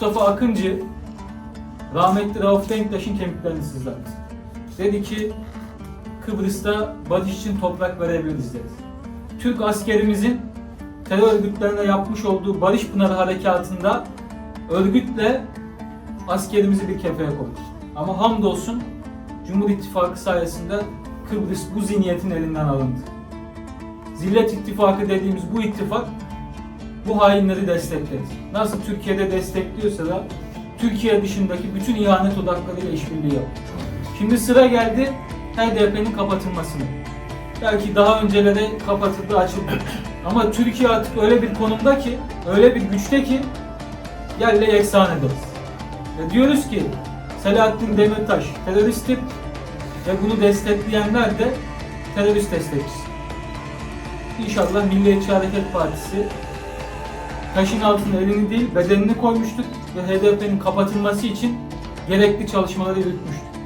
Mustafa Akıncı rahmetli Rauf Denktaş'ın kemiklerini sızlattı. Dedi ki Kıbrıs'ta barış için toprak verebiliriz dedi. Türk askerimizin terör örgütlerine yapmış olduğu Barış Pınarı Harekatı'nda örgütle askerimizi bir kefeye koydu. Ama hamdolsun Cumhur İttifakı sayesinde Kıbrıs bu zihniyetin elinden alındı. Zillet İttifakı dediğimiz bu ittifak bu hainleri destekledi. Nasıl Türkiye'de destekliyorsa da Türkiye dışındaki bütün ihanet odaklarıyla işbirliği yaptı. Şimdi sıra geldi HDP'nin kapatılmasına. Belki daha önceleri kapatıldı, açıldı. Ama Türkiye artık öyle bir konumda ki, öyle bir güçte ki yerle yeksan ederiz. Ve diyoruz ki Selahattin Demirtaş teröristtir ve bunu destekleyenler de terörist destekçisi. İnşallah Milliyetçi Hareket Partisi taşın altına elini değil bedenini koymuştur ve HDP'nin kapatılması için gerekli çalışmaları yürütmüştür.